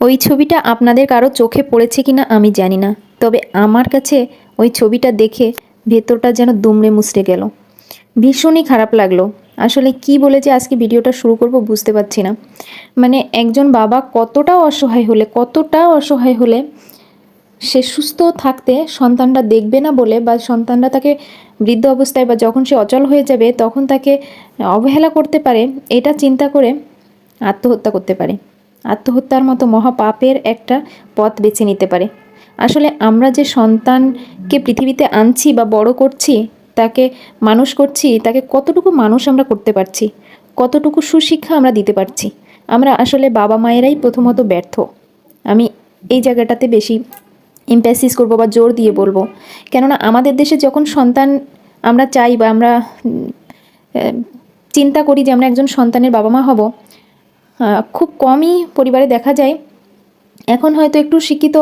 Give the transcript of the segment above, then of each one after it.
ওই ছবিটা আপনাদের কারও চোখে পড়েছে কিনা আমি জানি না। তবে আমার কাছে ওই ছবিটা দেখে ভেতরটা যেন দুমড়ে মুচড়ে গেল। ভীষণই খারাপ লাগল। আসলে কি বলে যে আজকে ভিডিওটা শুরু করব বুঝতে পারছি না। মানে একজন বাবা কতটা অসহায় হলে, কতটা অসহায় হলে সে সুস্থ থাকতে সন্তানটা দেখবে না বলে বা সন্তানরা তাকে বৃদ্ধ অবস্থায় বা যখন সে অচল হয়ে যাবে তখন তাকে অবহেলা করতে পারে, এটা চিন্তা করে আত্মহত্যা করতে পারে। আত্মহত্যার মতো মহাপাপের একটা পথ বেছে নিতে পারে। আসলে আমরা যে সন্তানকে পৃথিবীতে আনছি বা বড় করছি, তাকে মানুষ করছি, তাকে কতটুকু মানুষ আমরা করতে পারছি, কতটুকু সুশিক্ষা আমরা দিতে পারছি, আমরা আসলে বাবা মায়েরাই প্রথমত ব্যর্থ। আমি এই জায়গাটাতে বেশি ইম্প্যাসিস করব বা জোর দিয়ে বলব। কেননা আমাদের দেশে যখন সন্তান আমরা চাই বা আমরা চিন্তা করি যে আমরা একজন সন্তানের বাবা মা হব খুব কমই পরিবারে দেখা যায়। এখন হয়তো একটু শিক্ষিত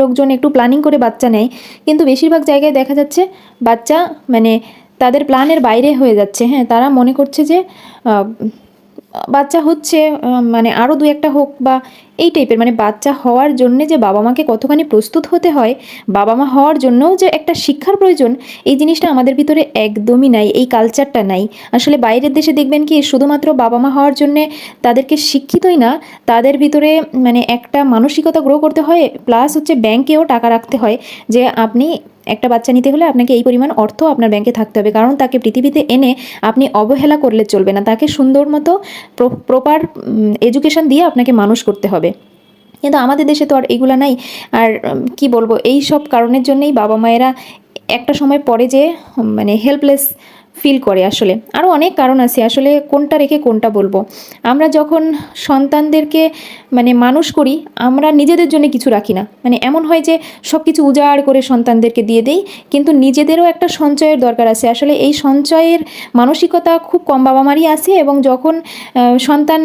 লোকজন একটু প্ল্যানিং করে বাচ্চা নেয়, কিন্তু বেশিরভাগ জায়গায় দেখা যাচ্ছে বাচ্চা মানে তাদের প্ল্যানের বাইরে হয়ে যাচ্ছে। হ্যাঁ তারা মনে করছে যে বাচ্চা হচ্ছে মানে আরও দু একটা হোক বা এই টাইপের মানে বাচ্চা হওয়ার জন্যে যে বাবা মাকে কতখানি প্রস্তুত হতে হয়, বাবা মা হওয়ার জন্যও যে একটা শিক্ষার প্রয়োজন, এই জিনিসটা আমাদের ভিতরে একদমই নাই, এই কালচারটা নাই। আসলে বাইরের দেশে দেখবেন কি, শুধুমাত্র বাবা মা হওয়ার জন্যে তাদেরকে শিক্ষিতই না, তাদের ভিতরে মানে একটা মানসিকতা গ্রো করতে হয় প্লাস হচ্ছে ব্যাংকেও টাকা রাখতে হয়, যে আপনি একটা বাচ্চা নিতে হলে আপনাকে এই পরিমাণ অর্থ আপনার ব্যাংকে থাকতে হবে। কারণ তাকে পৃথিবীতে এনে আপনি অবহেলা করলে চলবে না। তাকে সুন্দর মতো প্রপার এডুকেশন দিয়ে আপনাকে মানুষ করতে হবে। কিন্তু আমাদের দেশে তো আর এগুলো নাই। আর কি বলব? এই সব কারণের জন্যই বাবা মায়েরা একটা সময় পরে যে মানে হেল্পলেস ফিল করে আসলে। আরও অনেক কারণ আছে, আসলে কোনটা রেখে কোনটা বলব। আমরা যখন সন্তানদেরকে মানে মানুষ করি, আমরা নিজেদের জন্য কিছু রাখি না। মানে এমন হয় যে সব কিছু উজাড় করে সন্তানদেরকে দিয়ে দেই, কিন্তু নিজেদেরও একটা সঞ্চয়ের দরকার আছে। আসলে এই সঞ্চয়ের মানসিকতা খুব কম বাবা মারই আছে এবং যখন সন্তান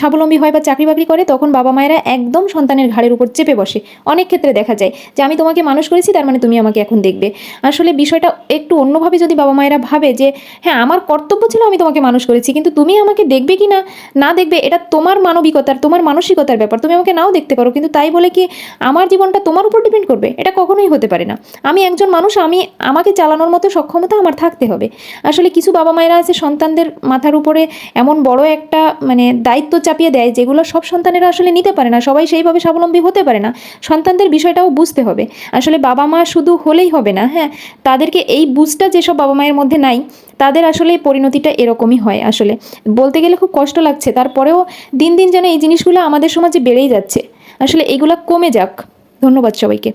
স্বাবলম্বী হয় বা চাকরি বাকরি করে, তখন বাবা মায়েরা একদম সন্তানের ঘাড়ের উপর চেপে বসে। অনেক ক্ষেত্রে দেখা যায় যে, আমি তোমাকে মানুষ করেছি, তার মানে তুমি আমাকে এখন দেখবে। আসলে বিষয়টা একটু অন্যভাবে যদি বাবা মায়েরা ভাবে যে হ্যাঁ আমার কর্তব্য ছিল আমি তোমাকে মানুষ করেছি, কিন্তু তুমি আমাকে দেখবে কি না? না দেখবে, এটা তোমার মানবিকতার, তোমার মানসিকতার ব্যাপার। তুমি আমাকে নাও দেখতে পারো, কিন্তু তাই বলে কি আমার জীবনটা তোমার উপর ডিপেন্ড করবে? এটা কখনোই হতে পারে না। আমি একজন মানুষ, আমি, আমাকে চালানোর মতো সক্ষমতা আমার থাকতে হবে। আসলে কিছু বাবা মায়েরা আছে, সন্তানদের মাথার উপরে এমন বড় একটা মানে দায়িত্ব চাপিয়ে দেয়, যেগুলো সব সন্তানেরা আসলে নিতে পারে না। সবাই সেইভাবে স্বাবলম্বী হতে পারে না। সন্তানদের বিষয়টাও বুঝতে হবে। আসলে বাবা মা শুধু হলেই হবে না হ্যাঁ? তাদেরকে এই বুঝটা যেসব বাবা মায়ের মধ্যে নাই তাদের আসলে পরিণতিটা এরকমই হয় আসলে। বলতে গেলে খুব কষ্ট লাগছে। তারপরেও দিন দিন যেন এই জিনিসগুলো আমাদের সমাজে বেড়েই যাচ্ছে। আসলে এগুলা কমে যাক। ধন্যবাদ সবাইকে।